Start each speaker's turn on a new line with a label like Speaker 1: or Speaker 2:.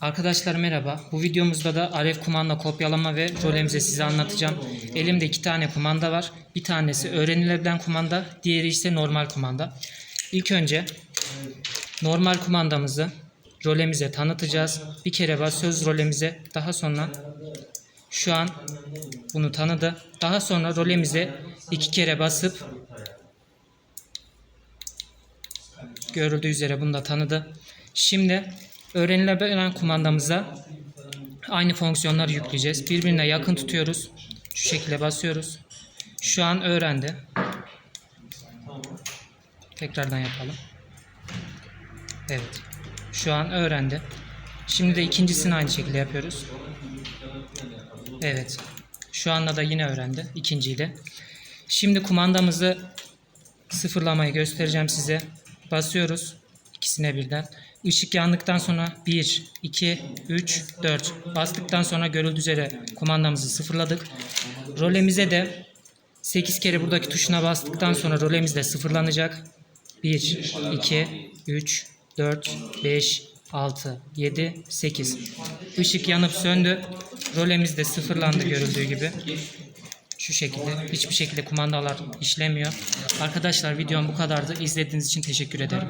Speaker 1: Arkadaşlar merhaba. Bu videomuzda da RF kumanda kopyalama ve rolemize size anlatacağım. Elimde iki tane kumanda var. Bir tanesi öğrenilebilen kumanda, diğeri ise normal kumanda. İlk önce normal kumandamızı rolemize tanıtacağız. Bir kere basıyoruz rolemize. Daha sonra şu an bunu tanıdı. Daha sonra rolemize iki kere basıp görüldüğü üzere bunu da tanıdı. Şimdi öğrenilebilen kumandamıza aynı fonksiyonları yükleyeceğiz. Birbirine yakın tutuyoruz. Şu şekilde basıyoruz. Şu an öğrendi. Tekrardan yapalım. Evet. Şu an öğrendi. Şimdi de ikincisini aynı şekilde yapıyoruz. Evet. Şu anda da yine öğrendi. ikinciyle. Şimdi kumandamızı sıfırlamayı göstereceğim size. Basıyoruz. İkisine birden. Işık yandıktan sonra 1, 2, 3, 4 bastıktan sonra görüldüğü üzere kumandamızı sıfırladık. Rolemize de 8 kere buradaki tuşuna bastıktan sonra rolemiz de sıfırlanacak. 1, 2, 3, 4, 5, 6, 7, 8. Işık yanıp söndü. Rolemiz de sıfırlandı görüldüğü gibi. Şu şekilde. Hiçbir şekilde kumandalar işlemiyor. Arkadaşlar videom bu kadardı. İzlediğiniz için teşekkür ederim.